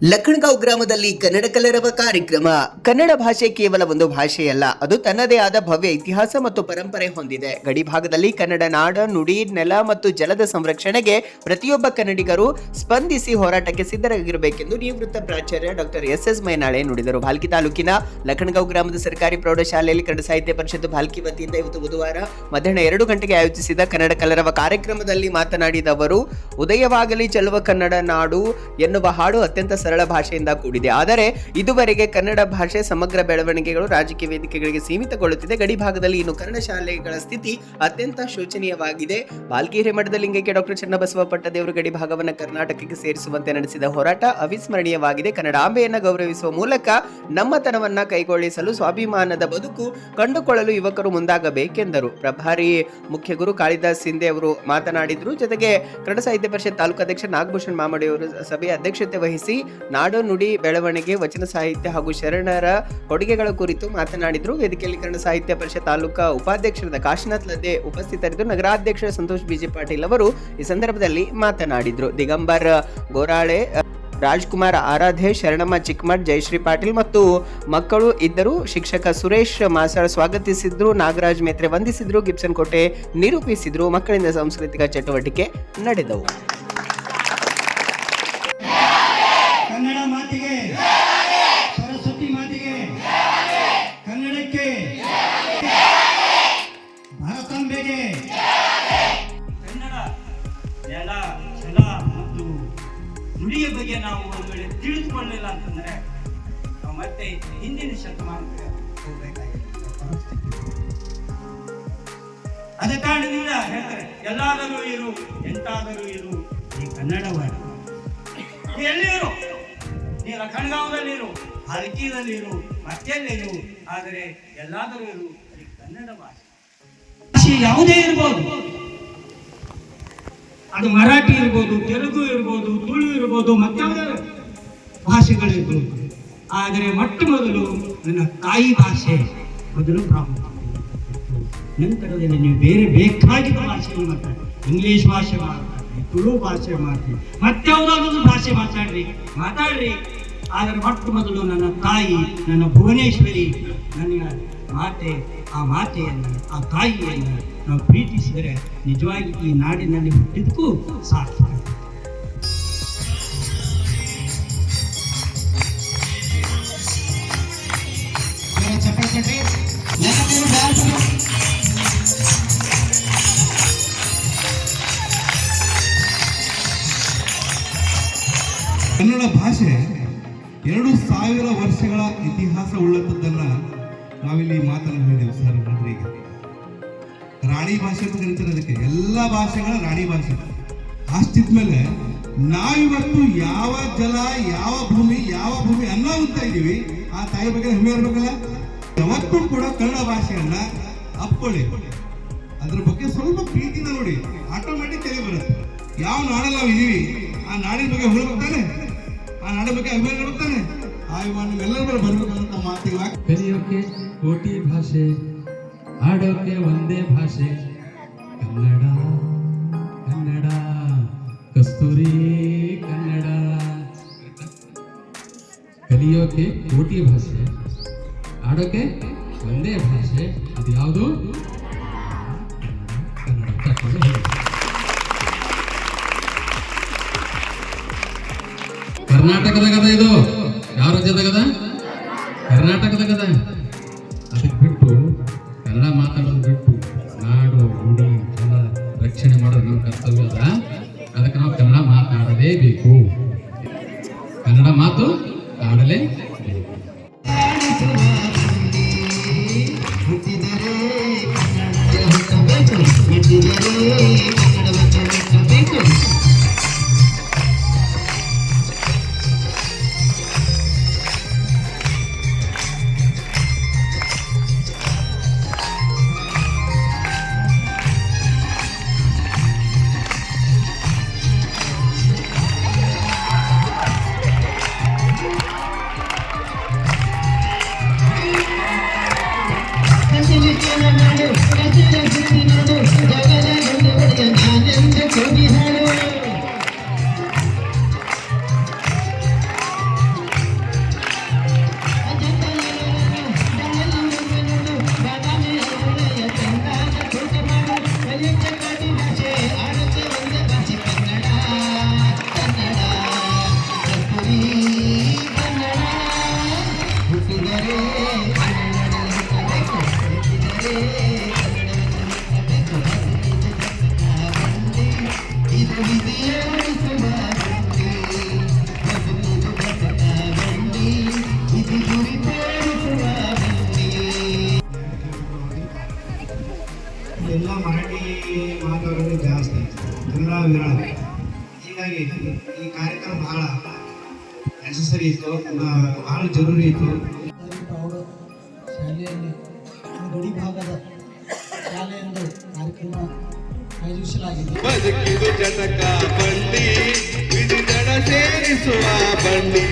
ಲಖಣ್ಗಾಂವ್ ಗ್ರಾಮದಲ್ಲಿ ಕನ್ನಡ ಕಲರವ ಕಾರ್ಯಕ್ರಮ. ಕನ್ನಡ ಭಾಷೆ ಕೇವಲ ಒಂದು ಭಾಷೆಯಲ್ಲ, ಅದು ತನ್ನದೇ ಆದ ಭವ್ಯ ಇತಿಹಾಸ ಮತ್ತು ಪರಂಪರೆ ಹೊಂದಿದೆ. ಗಡಿ ಭಾಗದಲ್ಲಿ ಕನ್ನಡ ನಾಡ, ನುಡಿ, ನೆಲ ಮತ್ತು ಜಲದ ಸಂರಕ್ಷಣೆಗೆ ಪ್ರತಿಯೊಬ್ಬ ಕನ್ನಡಿಗರು ಸ್ಪಂದಿಸಿ ಹೋರಾಟಕ್ಕೆ ಸಿದ್ಧರಾಗಿರಬೇಕೆಂದು ನಿವೃತ್ತ ಪ್ರಾಚಾರ್ಯ ಡಾಕ್ಟರ್ ಎಸ್ ಎಸ್ ಮೈನಾಳೆ ನುಡಿದರು. ಭಾಲ್ಕಿ ತಾಲೂಕಿನ ಲಖಣ್ಗಾಂವ್ ಗ್ರಾಮದ ಸರ್ಕಾರಿ ಪ್ರೌಢಶಾಲೆಯಲ್ಲಿ ಕನ್ನಡ ಸಾಹಿತ್ಯ ಪರಿಷತ್ ಭಾಲ್ಕಿ ವತಿಯಿಂದ ಇವತ್ತು ಬುಧವಾರ ಮಧ್ಯಾಹ್ನ ಎರಡು ಗಂಟೆಗೆ ಆಯೋಜಿಸಿದ ಕನ್ನಡ ಕಲರವ ಕಾರ್ಯಕ್ರಮದಲ್ಲಿ ಮಾತನಾಡಿದ ಅವರು, ಉದಯವಾಗಲಿ, ಚೆಲುವ ಕನ್ನಡ ನಾಡು ಎನ್ನುವ ಹಾಡು ಅತ್ಯಂತ ಸರಳ ಭಾಷೆಯಿಂದ ಕೂಡಿದೆ. ಆದರೆ ಇದುವರೆಗೆ ಕನ್ನಡ ಭಾಷೆ ಸಮಗ್ರ ಬೆಳವಣಿಗೆಗಳು ರಾಜಕೀಯ ವೇದಿಕೆಗಳಿಗೆ ಸೀಮಿತಗೊಳ್ಳುತ್ತಿದೆ. ಗಡಿ ಭಾಗದಲ್ಲಿ ಇನ್ನು ಕನ್ನಡ ಶಾಲೆಗಳ ಸ್ಥಿತಿ ಅತ್ಯಂತ ಶೋಚನೀಯವಾಗಿದೆ. ಬಾಲ್ಕಿಹಿರೆ ಮಠದ ಲಿಂಗಕ್ಕೆ ಡಾಕ್ಟರ್ ಚನ್ನಬಸವ ಪಟ್ಟದೇವರು ಗಡಿ ಭಾಗವನ್ನು ಕರ್ನಾಟಕಕ್ಕೆ ಸೇರಿಸುವಂತೆ ನಡೆಸಿದ ಹೋರಾಟ ಅವಿಸ್ಮರಣೀಯವಾಗಿದೆ. ಕನ್ನಡಾಂಬೆಯನ್ನ ಗೌರವಿಸುವ ಮೂಲಕ ನಮ್ಮತನವನ್ನ ಕೈಗೊಳ್ಳಿಸಲು ಸ್ವಾಭಿಮಾನದ ಬದುಕು ಕಂಡುಕೊಳ್ಳಲು ಯುವಕರು ಮುಂದಾಗಬೇಕೆಂದರು. ಪ್ರಭಾರಿ ಮುಖ್ಯ ಗುರು ಕಾಳಿದಾಸ್ ಸಿಂಧೆ ಅವರು ಮಾತನಾಡಿದ್ರು. ಜೊತೆಗೆ ಕನ್ನಡ ಸಾಹಿತ್ಯ ಪರಿಷತ್ ತಾಲೂಕು ಅಧ್ಯಕ್ಷ ನಾಗಭೂಷಣ್ ಮಾಮಡಿ ಅವರು ಸಭೆಯ ಅಧ್ಯಕ್ಷತೆ ವಹಿಸಿ ನಾಡು ನುಡಿ ಬೆಳವಣಿಗೆ, ವಚನ ಸಾಹಿತ್ಯ ಹಾಗೂ ಶರಣರ ಕೊಡುಗೆಗಳ ಕುರಿತು ಮಾತನಾಡಿದರು. ವೇದಿಕೆಯಲ್ಲಿ ಕನ್ನಡ ಸಾಹಿತ್ಯ ಪರಿಷತ್ ತಾಲೂಕಾ ಉಪಾಧ್ಯಕ್ಷರಾದ ಕಾಶಿನಾಥ್ ಲದ್ದೆ ಉಪಸ್ಥಿತರಿದ್ದು, ನಗರಾಧ್ಯಕ್ಷ ಸಂತೋಷ್ ಬಿಜೆ ಪಾಟೀಲ್ ಅವರು ಈ ಸಂದರ್ಭದಲ್ಲಿ ಮಾತನಾಡಿದರು. ದಿಗಂಬರ್ ಗೋರಾಳೆ, ರಾಜ್ಕುಮಾರ್ ಆರಾಧೆ, ಶರಣಮ್ಮ ಚಿಕ್ಕಮಠ್, ಜಯಶ್ರೀ ಪಾಟೀಲ್ ಮತ್ತು ಮಕ್ಕಳು ಇದ್ದರು. ಶಿಕ್ಷಕ ಸುರೇಶ್ ಮಾಸಾಳ್ ಸ್ವಾಗತಿಸಿದ್ರು, ನಾಗರಾಜ್ ಮೇತ್ರೆ ವಂದಿಸಿದ್ರು, ಗಿಬ್ಸನ್ ಕೋಟೆ ನಿರೂಪಿಸಿದ್ರು, ಮಕ್ಕಳಿಂದ ಸಾಂಸ್ಕೃತಿಕ ಚಟುವಟಿಕೆ ನಡೆದವು. ನುಡಿಯ ಬಗ್ಗೆ ನಾವು ಒಂದು ವೇಳೆ ತಿಳಿದುಕೊಳ್ಳಲಿಲ್ಲ ಅಂತಂದ್ರೆ ನಾವು ಮತ್ತೆ ಹಿಂದಿನ ಶತಮಾನಕ್ಕೆ ಅದ ಕಾರಣದಿಂದ ಹೇಳ್ತಾರೆ, ಎಲ್ಲಾದರೂ ಇರು, ಎಂತಾದರೂ ಇರು, ಈ ಕನ್ನಡವಾಡ ಎಲ್ಲಿರು? ನೀ ಕಣ್ಗಾಂವದಲ್ಲಿ ಇರು ಹರಕಿದಲ್ಲಿ ಇರು ಮತ್ತೆಲ್ಲಿರು ಆದರೆ ಎಲ್ಲಾದರೂ ಇರು, ಈ ಕನ್ನಡ ಭಾಷೆ ಯಾವುದೇ ಇರ್ಬೋದು. ಅದು ಮರಾಠಿ ಇರ್ಬೋದು, ತೆಲುಗು ಇರ್ಬೋದು, ತುಳು ಇರ್ಬೋದು ಮತ್ತಾವುದೇ ಭಾಷೆಗಳಿರ್ಬೋದು. ಆದರೆ ಮೊಟ್ಟ ಮೊದಲು ನನ್ನ ತಾಯಿ ಭಾಷೆ ಮೊದಲು ಪ್ರಾಮುಖ್ಯತೆ ನಂತರದಲ್ಲಿ ನೀವು ಬೇರೆ ಬೇಕಾಗಿದ್ದ ಭಾಷೆಯನ್ನು ಮಾತಾಡಿ ಇಂಗ್ಲಿಷ್ ಭಾಷೆ ಮಾತಾಡ್ರಿ, ತುಳು ಭಾಷೆ ಮಾತಾಡಿ ಮತ್ತಾವುದಾದ್ರು ಭಾಷೆ ಮಾತಾಡ್ರಿ ಮಾತಾಡ್ರಿ. ಆದರೆ ಮೊಟ್ಟ ಮೊದಲು ನನ್ನ ತಾಯಿ, ನನ್ನ ಭುವನೇಶ್ವರಿ, ನನ್ನ ಮಾತೆ, ಆ ಮಾತೆಯನ್ನು, ಆ ತಾಯಿಯನ್ನು ನಾವು ಪ್ರೀತಿಸಿದರೆ ನಿಜವಾಗಿ ಈ ನಾಡಿನಲ್ಲಿ ಹುಟ್ಟಿದಕ್ಕೂ ಸಾರ್ಥಕ ಕನ್ನಡ ಭಾಷೆ ಎರಡು ಸಾವಿರ ವರ್ಷಗಳ ಇತಿಹಾಸ ಉಳ್ಳಂಥದ್ದನ್ನು ನಾವಿಲ್ಲಿ ಮಾತನಾಡಿದ್ದೇವೆ ಸರ್ ಮಂತ್ರಿಗೆ ರಾಣಿ ಭಾಷೆ ಅಂತ ಕರೀತಾರೆ ಅದಕ್ಕೆ. ಎಲ್ಲ ಭಾಷೆಗಳ ರಾಣಿ ಭಾಷೆ. ಅಷ್ಟಿದ್ಮೇಲೆ ನಾವಿವತ್ತು ಯಾವ ಜಲ, ಯಾವ ಭೂಮಿ ಯಾವ ಭೂಮಿ ಅನ್ನ ಅಂತ ಇದ್ದೀವಿ. ಆ ತಾಯಿ ಬಗ್ಗೆ ಹೆಮ್ಮೆ ಇರಬೇಕಲ್ಲ? ಯಾವತ್ತೂ ಕೂಡ ಕನ್ನಡ ಭಾಷೆಯನ್ನ ಅಪ್ಕೊಳ್ಳಿ. ಅದ್ರ ಬಗ್ಗೆ ಸ್ವಲ್ಪ ಪ್ರೀತಿನ ನೋಡಿ. ಆಟೋಮ್ಯಾಟಿಕ್ ತಲೆ ಬರುತ್ತೆ. ಯಾವ ನಾಡಲ್ಲಿ ನಾವು ಇದೀವಿ ಆ ನಾಡಿನ ಬಗ್ಗೆ ಹೇಳ್ಬೇಕಾನೆ ಆ ನಾಡಿನ ಬಗ್ಗೆ ಅಭಿಮಾನ ನೋಡುತ್ತಾನೆ ಆ ಅಭಿಮಾನ ಎಲ್ಲರ ಮೇಲೆ ಮಾತಿಲ್ಲ ಕಲಿಯೋಕೆ ಕೋಟಿ ಭಾಷೆ. ಆಡೋಕೆ ಒಂದೇ ಭಾಷೆ. ಕನ್ನಡ ಕನ್ನಡ, ಕಸ್ತೂರಿ ಕನ್ನಡ. ಕಲಿಯೋಕೆ ಕೋಟಿ ಭಾಷೆ ಆಡೋಕೆ ಒಂದೇ ಭಾಷೆ. ಅದು ಯಾವುದು? ಹೇಳಿ. ಕರ್ನಾಟಕದಾಗದ ಇದು. ಯಾವ ಕದ ಕರ್ನಾಟಕದಾಗದ ಅದಕ್ಕೆ ಮಾತಾಡಲೇಬೇಕು ಕನ್ನಡ ಮಾತು ಆಡಲೇಬೇಕು ಕನ್ನಡ ಎಲ್ಲ ಮರಾಠಿ ಮಾತಾಡೋದು ಜಾಸ್ತಿ. ಕನ್ನಡ ವಿರಳ. ಹೀಗಾಗಿ ಈ ಕಾರ್ಯಕ್ರಮ ಬಹಳ ನೆಸೆಸರಿ ಇತ್ತು. ಬಹಳ ಜರೂರಿ ಇತ್ತು. ಕಾರ್ಯಕ್ರಮ ಆಯೋಜಿಸಲಾಗಿದೆ ಬದುಕಿದು ಜನಕ ಬಂಡಿ ವಿಧಿ ಜಡ ಸೇರಿಸುವ ಬಂಡಿ.